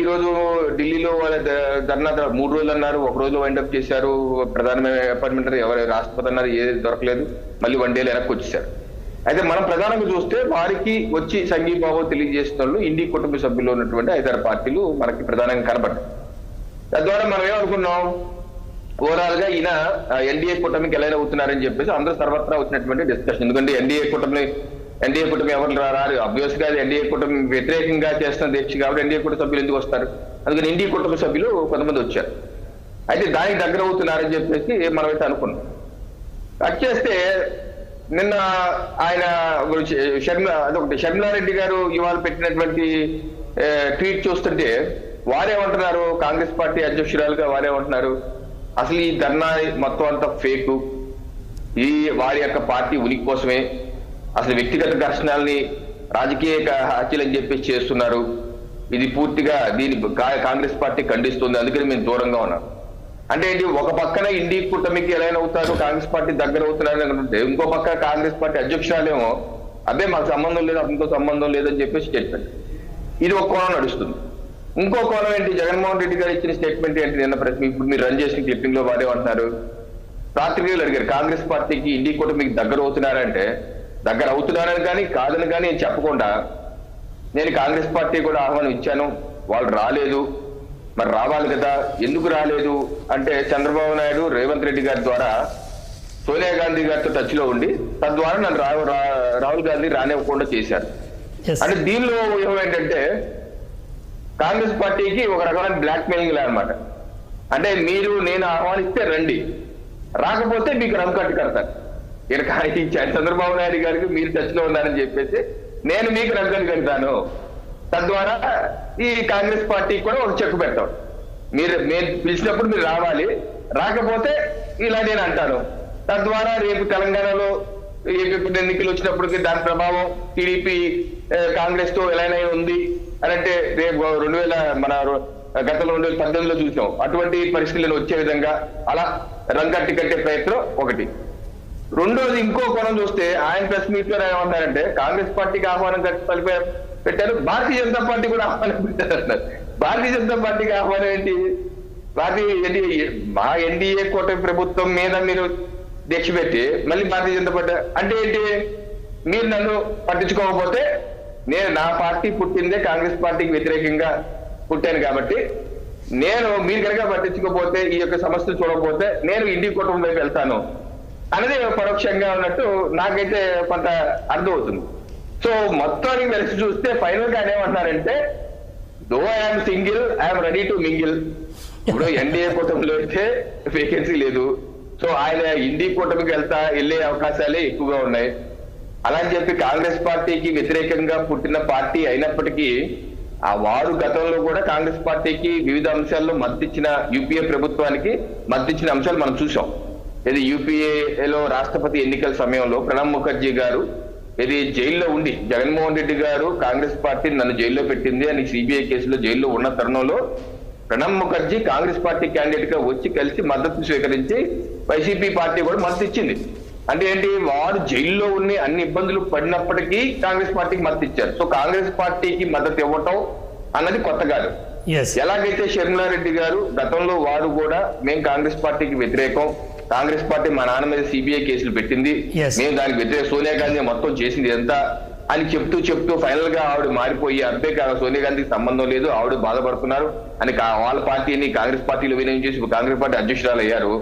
ఈ రోజు ఢిల్లీలో వాళ్ళ ధర్నా మూడు రోజులు అన్నారు ఒక రోజు వైండప్ చేశారు ప్రధానమైన అపార్ట్మెంట్ ఎవరు రాష్ట్రపతి అన్నారు ఏది దొరకలేదు మళ్ళీ వన్ డేలో వెనక్కి వచ్చేసారు అయితే మనం ప్రధానంగా చూస్తే వారికి వచ్చి సంఘీభావం తెలియజేసిన వాళ్ళు ఇండి కుటుంబ సభ్యులు ఉన్నటువంటి ఐదారు పార్టీలు మనకి ప్రధానంగా కనబడ్డాయి. తద్వారా మనం ఏమనుకున్నాం? ఓవరాల్గా ఈయన ఎన్డీఏ కూటమికి ఎలా అవుతున్నారని చెప్పేసి అందరూ సర్వత్రా వచ్చినటువంటి డిస్కషన్ ఎందుకంటే ఎన్డీఏ కూటమి ఎన్డీఏ కుటుంబం ఎవరు రా- రారు అబ్వియస్గా ఎన్డీఏ కుటుంబం వ్యతిరేకంగా చేస్తున్న దీక్ష కాబట్టి ఎన్డీఏ కుటుంబ సభ్యులు ఎందుకు వస్తారు? అందుకని ఎన్డీఏ కుటుంబ సభ్యులు కొంతమంది వచ్చారు. అయితే దానికి దగ్గర అవుతున్నారని చెప్పేసి మనం అయితే అనుకున్నాం వచ్చేస్తే నిన్న ఆయన గురించి షర్మ అదొకటి షర్మిలారెడ్డి గారు ఇవాళ పెట్టినటువంటి ట్వీట్ చూస్తుంటే వారేమంటున్నారు? కాంగ్రెస్ పార్టీ అధ్యక్షురాలుగా వారేమంటున్నారు? అసలు ఈ ధర్నా మొత్తం అంతా ఫేక్. ఈ వారి యొక్క పార్టీ ఉనికి కోసమే. అసలు వ్యక్తిగత ఘర్షణల్ని రాజకీయ క- అని చెప్పేసి చేస్తున్నారు. ఇది పూర్తిగా దీని కాంగ్రెస్ పార్టీ ఖండిస్తుంది. అందుకని మేము దూరంగా ఉన్నాం. అంటే ఏంటి? ఒక పక్కన ఇండి కూటమికి ఎలా అవుతారు కాంగ్రెస్ పార్టీ దగ్గర అవుతున్నారు అనుకుంటే ఇంకో పక్క కాంగ్రెస్ పార్టీ అధ్యక్షురాలేమో అదే మాకు సంబంధం లేదు అతనితో సంబంధం లేదని చెప్పేసి స్టేట్మెంట్ ఇది ఒక కోణం నడుస్తుంది. ఇంకో కోణం ఏంటి? జగన్మోహన్ రెడ్డి గారు ఇచ్చిన స్టేట్మెంట్ ఏంటి? నిన్న ప్రశ్న ఇప్పుడు మీరు రన్ చేసిన క్లిప్పింగ్లో వారే అంటున్నారు పాత్రికేయులు అడిగారు. కాంగ్రెస్ పార్టీకి ఇండి కూటమికి దగ్గర అవుతున్నారంటే దగ్గర అవుతున్నారని కానీ కాదని కానీ చెప్పకుండా నేను కాంగ్రెస్ పార్టీ కూడా ఆహ్వానం ఇచ్చాను. వాళ్ళు రాలేదు. మరి రావాలి కదా. ఎందుకు రాలేదు? అంటే చంద్రబాబు నాయుడు రేవంత్ రెడ్డి గారి ద్వారా సోనియా గాంధీ గారితో టచ్లో ఉండి తద్వారా నన్ను రాహుల్ గాంధీ రానివ్వకుండా చేశారు. అంటే దీనిలో ఏమైందంటే కాంగ్రెస్ పార్టీకి ఒక రకమైన బ్లాక్ మెయిలింగ్ అనమాట అంటే మీరు నేను ఆహ్వానిస్తే రండి. రాకపోతే మీకు రంగు కట్టు కడతారు. ఈయన ఈ చంద్రబాబు నాయుడు గారికి మీరు టచ్లో ఉన్నారని చెప్పేసి నేను మీకు రంగు కట్టు కడతాను. తద్వారా ఈ కాంగ్రెస్ పార్టీకి కూడా ఒక చెక్ పెడతాం. మీరు మేము పిలిచినప్పుడు మీరు రావాలి. రాకపోతే ఇలా నేను అంటాను. తద్వారా రేపు తెలంగాణలో ఎన్నికలు వచ్చినప్పటికి దాని ప్రభావం టీడీపీ కాంగ్రెస్తో ఎలానే ఉంది అని అంటే రేపు రెండు వేల మన గత గతంలో రెండు వేల పద్దెనిమిదిలో చూసాం. అటువంటి పరిస్థితులను వచ్చే విధంగా అలా రంగట్టి కట్టే ప్రయత్నం ఒకటి. రెండోది ఇంకో కోణం చూస్తే ఆయన ప్రెస్ మీట్లో ఏమంటారంటే కాంగ్రెస్ పార్టీకి ఆహ్వానం కట్టి పెట్టారు. భారతీయ జనతా పార్టీ కూడా ఆహ్వానం పెట్టారు భారతీయ జనతా పార్టీకి ఆహ్వానం ఏంటి? భారతీయ ఎన్డీఏ మా ఎన్డీఏ కూటమి ప్రభుత్వం మీద మీరు దీక్ష పెట్టి మళ్ళీ భారతీయ జనతా పార్టీ అంటే ఏంటి? మీరు నన్ను పట్టించుకోకపోతే నేను నా పార్టీ పుట్టిందే కాంగ్రెస్ పార్టీకి వ్యతిరేకంగా పుట్టాను కాబట్టి నేను మీరు కనుక పట్టించుకోకపోతే ఈ యొక్క సమస్యలు చూడకపోతే నేను ఇండి కుటుంబం వైపు వెళ్తాను. అనేది పరోక్షంగా ఉన్నట్టు నాకైతే కొంత అర్థం అవుతుంది సో మొత్తానికి వెలిసి చూస్తే ఫైనల్గా ఆయన ఏమంటున్నారంటే though I'm single I'm ready to mingle ఇప్పుడు ఎన్డీఏ కూటమిలో అయితే వేకెన్సీ లేదు. సో ఆయన ఇండి కూటమికి వెళ్తా వెళ్ళే అవకాశాలే ఎక్కువగా ఉన్నాయి. అలా అని చెప్పి కాంగ్రెస్ పార్టీకి వ్యతిరేకంగా పుట్టిన పార్టీ అయినప్పటికీ ఆ వారు గతంలో కూడా కాంగ్రెస్ పార్టీకి వివిధ అంశాల్లో మద్దతిచ్చిన యూపీఏ ప్రభుత్వానికి మద్దతిచ్చిన అంశాలు మనం చూసాం ఇది యూపీఏలో రాష్ట్రపతి ఎన్నికల సమయంలో ప్రణబ్ ముఖర్జీ గారు ఇది జైల్లో ఉండి జగన్మోహన్ రెడ్డి గారు కాంగ్రెస్ పార్టీ నన్ను జైల్లో పెట్టింది అని సిబిఐ కేసులో జైల్లో ఉన్న తరుణంలో ప్రణబ్ ముఖర్జీ కాంగ్రెస్ పార్టీ క్యాండిడేట్గా వచ్చి కలిసి మద్దతు స్వీకరించి వైసీపీ పార్టీ కూడా మద్దతు ఇచ్చింది. అంటే ఏంటి? వారు జైల్లో ఉన్న అన్ని ఇబ్బందులు పడినప్పటికీ కాంగ్రెస్ పార్టీకి మద్దతు ఇచ్చారు. సో కాంగ్రెస్ పార్టీకి మద్దతు ఇవ్వటం అన్నది కొత్త కాదు. ఎలాగైతే షర్మిలారెడ్డి గారు గతంలో వారు కూడా మేము కాంగ్రెస్ పార్టీకి వ్యతిరేకం కాంగ్రెస్ పార్టీ మా నాన్న మీద సిబిఐ కేసులు పెట్టింది. మేము దానికి వ్యతిరేక సోనియా గాంధీ మొత్తం చేసింది ఎంత అని చెప్తూ చెప్తూ ఫైనల్గా ఆవిడ మారిపోయి అంతే కాదు సోనియా గాంధీకి సంబంధం లేదు ఆవిడ బాధపడుతున్నారు. అని వాళ్ళ పార్టీని కాంగ్రెస్ పార్టీలో విలీనం చేసి కాంగ్రెస్ పార్టీ అధ్యక్షురాలు అయ్యారు.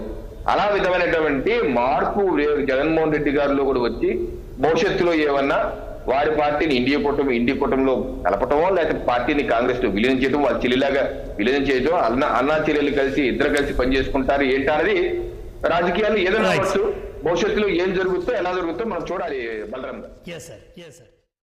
అలా విధమైనటువంటి మార్పు జగన్మోహన్ రెడ్డి గారిలో కూడా వచ్చి భవిష్యత్తులో ఏమన్నా వారి పార్టీని ఇండియా కూటమి ఇండియా కూటమిలో కలపటమో లేకపోతే పార్టీని కాంగ్రెస్లో విలీనం చేయడం వాళ్ళ చెల్లిలాగా విలీనం చేయడం అన్న అన్నా చెల్లెలు కలిసి ఇద్దరు కలిసి పనిచేసుకుంటారు ఏంటన్నది రాజకీయాలు ఏదైనా భవిష్యత్తులో ఏం జరుగుతుందో ఎలా జరుగుతుందో మనం చూడాలి బలరాం గారు.